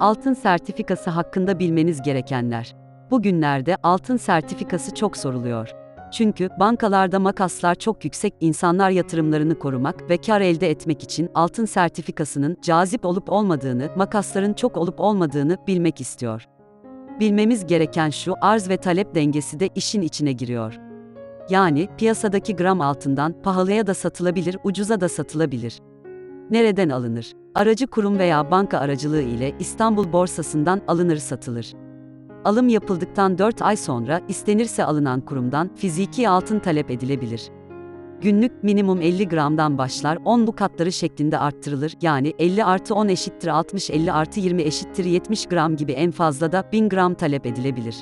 Altın sertifikası hakkında bilmeniz gerekenler. Bugünlerde altın sertifikası çok soruluyor. Çünkü bankalarda makaslar çok yüksek, insanlar yatırımlarını korumak ve kar elde etmek için altın sertifikasının cazip olup olmadığını, makasların çok olup olmadığını bilmek istiyor. Bilmemiz gereken şu, arz ve talep dengesi de işin içine giriyor. Yani piyasadaki gram altından pahalıya da satılabilir, ucuza da satılabilir. Nereden alınır? Aracı kurum veya banka aracılığı ile İstanbul borsasından alınır satılır. Alım yapıldıktan 4 ay sonra istenirse alınan kurumdan fiziki altın talep edilebilir. Günlük minimum 50 gramdan başlar 10 bu katları şeklinde arttırılır yani 50 artı 10 eşittir 60 50 artı 20 eşittir 70 gram gibi en fazla da 1000 gram talep edilebilir.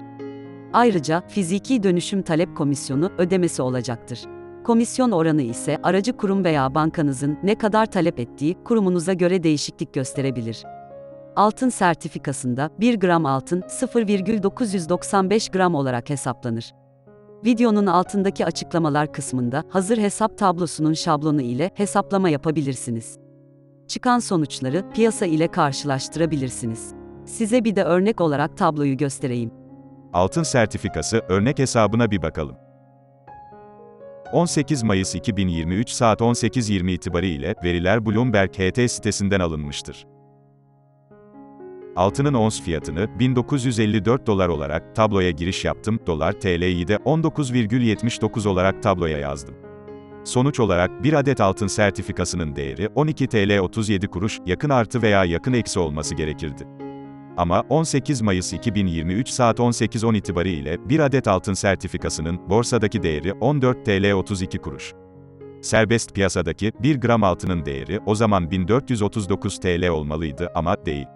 Ayrıca fiziki dönüşüm talep komisyonu ödemesi olacaktır. Komisyon oranı ise aracı kurum veya bankanızın ne kadar talep ettiği kurumunuza göre değişiklik gösterebilir. Altın sertifikasında 1 gram altın 0,995 gram olarak hesaplanır. Videonun altındaki açıklamalar kısmında hazır hesap tablosunun şablonu ile hesaplama yapabilirsiniz. Çıkan sonuçları piyasa ile karşılaştırabilirsiniz. Size bir de örnek olarak tabloyu göstereyim. Altın sertifikası örnek hesabına bir bakalım. 18 Mayıs 2023 saat 18.20 itibariyle veriler Bloomberg HT sitesinden alınmıştır. Altının ons fiyatını 1954 dolar olarak tabloya giriş yaptım. Dolar TL'yi de 19,79 olarak tabloya yazdım. Sonuç olarak bir adet altın sertifikasının değeri 12 TL 37 kuruş, yakın artı veya yakın eksi olması gerekirdi. Ama 18 Mayıs 2023 saat 18.10 itibariyle bir adet altın sertifikasının borsadaki değeri 14 TL 32 kuruş. Serbest piyasadaki 1 gram altının değeri o zaman 1439 TL olmalıydı ama değil.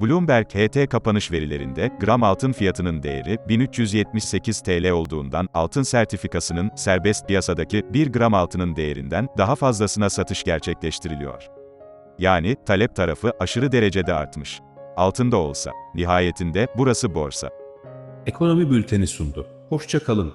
Bloomberg HT kapanış verilerinde gram altın fiyatının değeri 1378 TL olduğundan altın sertifikasının serbest piyasadaki 1 gram altının değerinden daha fazlasına satış gerçekleştiriliyor. Yani talep tarafı aşırı derecede artmış. Altında olsa. Nihayetinde burası borsa. Ekonomi bülteni sundu. Hoşça kalın.